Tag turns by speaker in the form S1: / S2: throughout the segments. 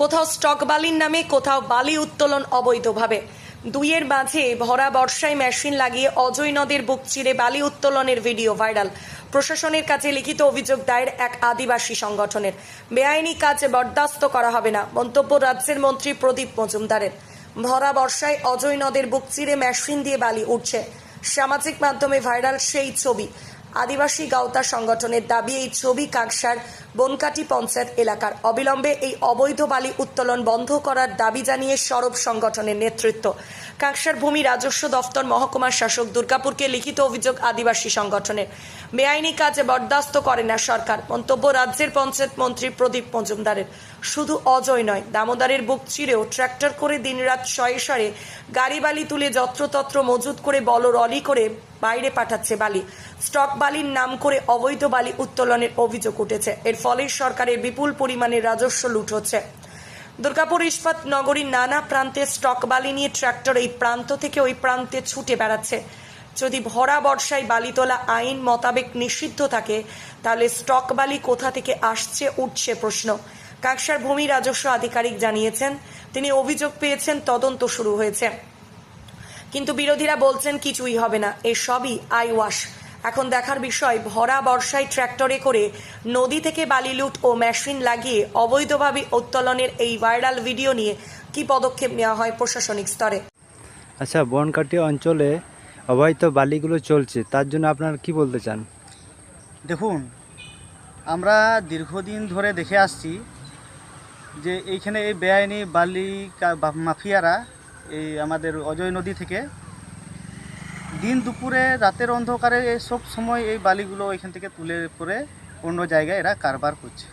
S1: কোথাও স্টক বালির নামে, কোথাও বালি উত্তোলন অবৈধভাবে। দুইয়ের মাঝে ভরা বর্ষায় মেশিন লাগিয়ে অজয় নদের বুক চিরে বালি উত্তোলনের ভিডিও ভাইরাল। প্রশাসনের কাছে লিখিত অভিযোগ দায়ের এক আদিবাসী সংগঠনের। বেআইনি কাজ বরদাস্ত করা হবে না, মন্তব্য রাজ্যের মন্ত্রী প্রদীপ মজুমদারের। ভরা বর্ষায় অজয় নদের বুক চিরে মেশিন দিয়ে বালি উঠছে। সামাজিক মাধ্যমে ভাইরাল সেই ছবি। আদিবাসী গাওতা সংগঠনের দাবি, এই ছবি কাকসার বনকাটি পঞ্চায়েত এলাকার অবিলম্বে এই অবৈধ বালি উত্তোলন বন্ধ করার দাবি জানিয়ে সরব সংগঠনের নেতৃত্ব। কাকসার ভূমি রাজস্ব দফতর মহকুমার শাসক দুর্গাপুরকে লিখিত অভিযোগ আদিবাসী সংগঠনের। বেআইনি কাজে বরদাস্ত করে না সরকার। মন্তব্য, রাজ্যের পঞ্চায়েত মন্ত্রী প্রদীপ মজুমদারের। শুধু অজয় নয়, দামোদরের বুক চিরেও ট্র্যাক্টর করে দিনরাত শয়ে শয়ে গাড়ি বালি তুলে যত্রতত্র মজুত করে বল রলি করে বাইরে পাঠাচ্ছে বালি। স্টক বালির নাম করে অবৈধ বালি উত্তোলনের অভিযোগ উঠেছে। এর ফলে সরকারের বিপুল পরিমাণে রাজস্ব লুট হচ্ছে। দুর্গাপুর ইস্পাত নগরীর নানা প্রান্তে স্টক বালি নিয়ে ট্র্যাক্টর এই প্রান্ত থেকে ওই প্রান্তে ছুটে বেড়াচ্ছে। যদি ভরা বর্ষায় বালি তোলা আইন মোতাবেক নিষিদ্ধ থাকে, তাহলে স্টক বালি কোথা থেকে আসছে উঠছে প্রশ্ন। কাকসার ভূমি রাজস্ব আধিকারিক জানিয়েছেন, তিনি অভিযোগ পেয়েছেন, তদন্ত শুরু হয়েছে। কিন্তু বিরোধীরা বলছেন, কিছুই হবে না। এসবই আই ওয়াশ। এখন দেখার বিষয় ভরা বর্ষায় ট্র্যাক্টরে করে নদী থেকে বালি লুট ও মেশিন লাগিয়ে অবৈধভাবে উত্তোলনের এই ভাইরাল ভিডিও নিয়ে কি পদক্ষেপ নেওয়া হয় প্রশাসনিক স্তরে?
S2: আচ্ছা বনকাটি অঞ্চলে অবৈধ বালিগুলো চলছে তার জন্য আপনারা কি বলতে চান?
S3: দেখুন আমরা দীর্ঘদিন ধরে দেখে আসছি যে এইখানে এই বেআইনি বালি মাফিয়ারা এই আমাদের অজয় নদী থেকে দিন দুপুরে, রাতের অন্ধকারে সব সময় এই বালিগুলো এখান থেকে তুলে করে অন্য জায়গায় এরা কারবার করছে।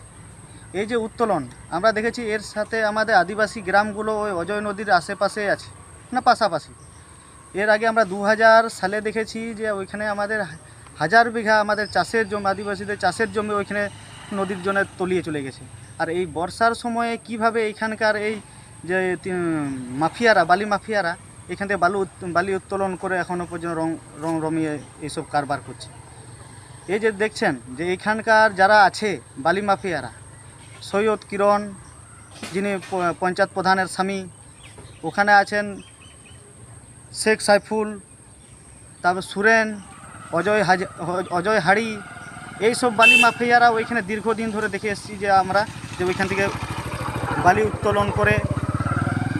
S3: এই যে উত্তোলন, আমরা দেখেছি এর সাথে আমাদের আদিবাসী গ্রামগুলো ওই অজয় নদীর আশেপাশে আছে, না পাশাপাশি। এর আগে আমরা দু হাজার সালে দেখেছি যে ওইখানে আমাদের হাজার বিঘা আমাদের চাষের জমি, আদিবাসীদের চাষের জমি ওইখানে নদীর জন্য তলিয়ে চলে গেছে। আর এই বর্ষার সময়ে কীভাবে এইখানকার এই যে মাফিয়ারা, বালি মাফিয়ারা এখান থেকে বালু বালি উত্তোলন করে এখনও পর্যন্ত রং রং রমিয়ে এইসব কারবার করছে। এই যে দেখছেন যে এখানকার যারা আছে বালি মাফিয়ারা, সৈয়দ কিরণ, যিনি পঞ্চায়েত প্রধানের স্বামী, ওখানে আছেন শেখ সাইফুল, তারপর সুরেন, অজয় হাজ, অজয় হাড়ি, এইসব বালি মাফিয়ারা ওইখানে দীর্ঘদিন ধরে দেখে এসেছি যে আমরা যে ওইখান থেকে বালি উত্তোলন করে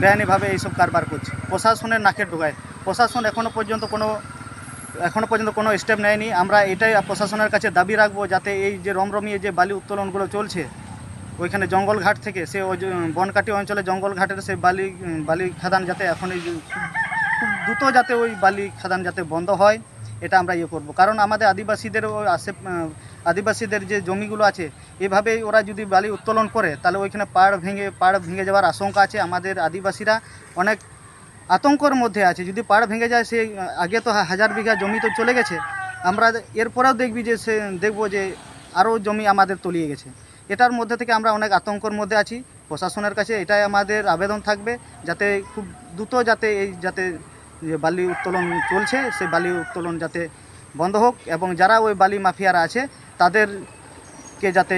S3: বেআইনিভাবে এইসব কারবার করছে। প্রশাসনের নাকের ঢোকায়। প্রশাসন এখনও পর্যন্ত কোনো এখনও পর্যন্ত কোনো স্টেপ নেয়নি। আমরা এটাই প্রশাসনের কাছে দাবি রাখব যাতে এই যে রমরমিয়ে যে বালি উত্তোলনগুলো চলছে, ওইখানে জঙ্গলঘাট থেকে সে বনকাটি অঞ্চলে জঙ্গলঘাটের সেই বালি বালি খাদান যাতে এখন এই খুব দ্রুত যাতে ওই বালি খাদান যাতে বন্ধ হয়, এটা আমরা ইয়ে করব। কারণ আমাদের আদিবাসীদের ওই আশে আদিবাসীদের যে জমিগুলো আছে এভাবে ওরা যদি বালি উত্তোলন করে, তাহলে ওইখানে পাড় ভেঙে পাড় ভেঙে যাওয়ার আশঙ্কা আছে আমাদের আদিবাসীরা। অনেক আতঙ্কর মধ্যে আছে। যদি পাড় ভেঙে যায় সে আগে তো হাজার বিঘা জমি তো চলে গেছে। আমরা এরপরেও দেখবি যে সে, দেখব যে আরও জমি আমাদের তলিয়ে গেছে। এটার মধ্যে থেকে আমরা অনেক আতঙ্কর মধ্যে আছি। প্রশাসনের কাছে এটাই আমাদের আবেদন থাকবে, যাতে খুব দ্রুত যাতে এই, যাতে যে বালি উত্তোলন চলছে, সে বালি উত্তোলন যাতে বন্ধ হোক এবং যারা ওই বালি মাফিয়ারা আছে, তাদেরকে যাতে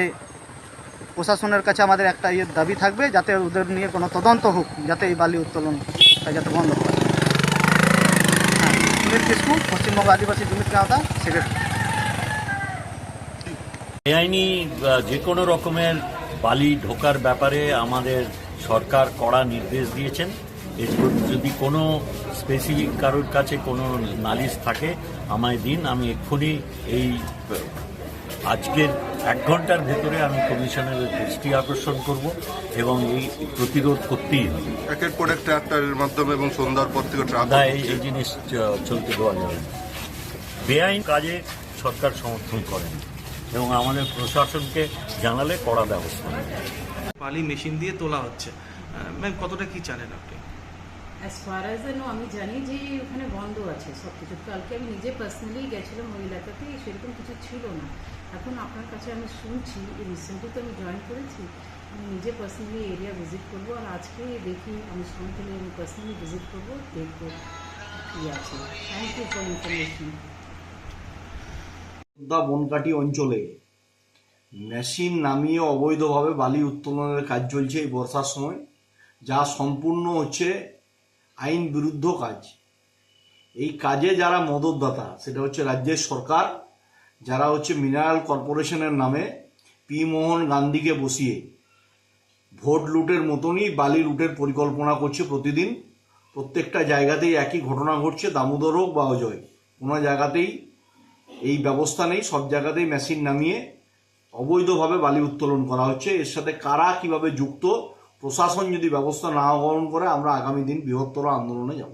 S3: প্রশাসনের কাছে আমাদের একটা ইয়ে দাবি থাকবে, যাতে ওদের নিয়ে কোনো তদন্ত হোক, যাতে এই বালি উত্তোলন যাতে বন্ধ হয়। হ্যাঁ সুনীল কিসকু পশ্চিমবঙ্গ আদিবাসী কাওতা সেক্রেটারি
S4: বেআইনি যে কোনো রকমের বালি ঢোকার ব্যাপারে আমাদের সরকার কড়া নির্দেশ দিয়েছেন। যদি কোনো স্পেসিফিক কারোর কাছে কোনো নালিশ থাকে আমায় দিন আমি এক্ষুনি এই আজকের এক ঘণ্টার ভেতরে আমি কমিশনের দৃষ্টি আকর্ষণ করব এবং এই প্রতিরোধ করতেই হবে।
S5: একের পর এক ট্রাক্টরের মাধ্যমে এবং সন্ধ্যার পর থেকে
S4: না এই এই জিনিস চলতে দেওয়া যাবে না। বেআইন কাজে সরকার সমর্থন করেন এবং আমাদের প্রশাসনকে জানালে কড়া ব্যবস্থা
S6: পালি মেশিন দিয়ে তোলা হচ্ছে। ম্যাম কতটা কি জানেন আপনি?
S7: অ্যাজ ফার অ্যাজ নো আমি জানি যে ওখানে বন্ধ আছে সব কিছু কালকে আমি নিজে পার্সোনালি গেছিলাম ওই এলাকাতে সেরকম কিছু ছিল না। এখন আপনার কাছে আমি শুনছি রিসেন্টলি তো আমি জয়েন করেছি, আমি নিজে পার্সোনালি এরিয়া ভিজিট করব আর আজকে দেখি, আমি সঙ্গে আমি পার্সোনালি ভিজিট করব, দেখব কী আছে। থ্যাংক ইউ ফর ইনফরমেশন
S8: দা বনকাটি অঞ্চলে মেশিন নামিয়ে অবৈধভাবে বালি উত্তোলনের কাজ চলছে এই বর্ষার সময়, যা সম্পূর্ণ হচ্ছে আইন বিরুদ্ধ কাজ। এই কাজে যারা মদতদাতা, সেটা হচ্ছে রাজ্যের সরকার, যারা হচ্ছে মিনারেল কর্পোরেশনের নামে পি মোহন গান্ধীকে বসিয়ে ভোট লুটের মতনই বালি লুটের পরিকল্পনা করছে প্রতিদিন। প্রত্যেকটা জায়গাতেই একই ঘটনা ঘটছে, দামোদর হোক বা অজয়। কোনো জায়গাতেই এই ব্যবস্থা নেই, সব জায়গাতেই মেশিন নামিয়ে অবৈধভাবে বালি উত্তোলন করা হচ্ছে। এর সাথে কারা কীভাবে যুক্ত প্রশাসন যদি ব্যবস্থা না গ্রহণ করে, আমরা আগামী দিন বৃহত্তর আন্দোলনে যাব।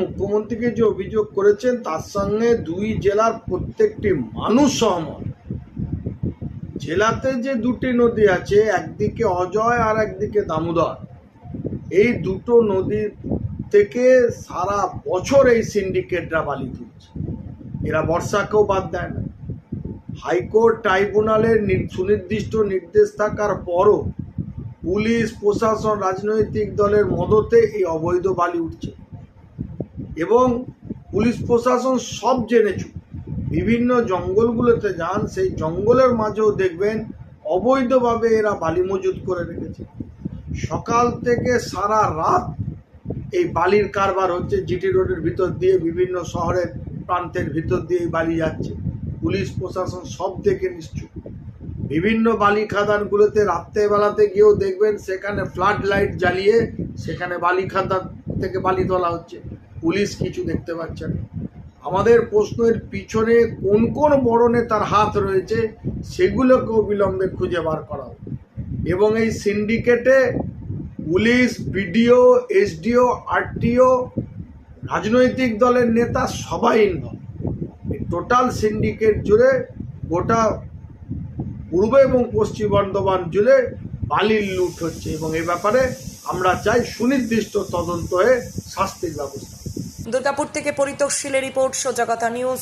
S9: মুখ্যমন্ত্রীকে যে অভিযোগ করেছেন, তার সঙ্গে দুই জেলার প্রত্যেকটি মানুষ সহমত। জেলাতে যে দুটি নদী আছে, একদিকে অজয় আর একদিকে দামোদর। এই দুটো নদী থেকে সারা বছর এই সিন্ডিকেটরা বালি তুলছে। এরা বর্ষাকেও বাদ দেয় না। হাইকোর্ট ট্রাইব্যুনালের সুনির্দিষ্ট নির্দেশ থাকার পরও পুলিশ, প্রশাসন, রাজনৈতিক দলের মদতে এই অবৈধ বালি উঠছে। এবং পুলিশ, প্রশাসন সব জেনেছু বিভিন্ন জঙ্গলগুলোতে যান, সেই জঙ্গলের মাঝেও দেখবেন অবৈধভাবে এরা বালি মজুত করে রেখেছে। সকাল থেকে সারা রাত এই বালির কারবার হচ্ছে, জিটি রোডের ভিতর দিয়ে বিভিন্ন শহরের প্রান্তের ভিতর দিয়ে এই বালি যাচ্ছে। পুলিশ, প্রশাসন সব থেকে নিশ্চুপ। বিভিন্ন বালি খাদানগুলোতে রাত্রেবেলাতে গিয়েও দেখবেন সেখানে ফ্লাড লাইট জ্বালিয়ে সেখানে বালি খাদান থেকে বালি তোলা হচ্ছে। পুলিশ কিছু দেখতে পাচ্ছে না। আমাদের প্রশ্নের পিছনে কোন কোন বড় নেতার হাত রয়েছে, সেগুলোকেও বিলম্বে খুঁজে বার করা এবং এই সিন্ডিকেটে পুলিশ, বিডিও, এসডিও, আরটিও রাজনৈতিক দলের নেতা সবাই ইনভলভ। টোটাল সিন্ডিকেট জুড়ে গোটা পূর্ব এবং পশ্চিম বর্ধমান জুড়ে বালির লুট হচ্ছে এবং এ ব্যাপারে আমরা চাই সুনির্দিষ্ট তদন্ত হয়ে শাস্তির ব্যবস্থা।
S1: দুর্গাপুর থেকে পরিতোষশীলের রিপোর্ট, সোজা নিউজ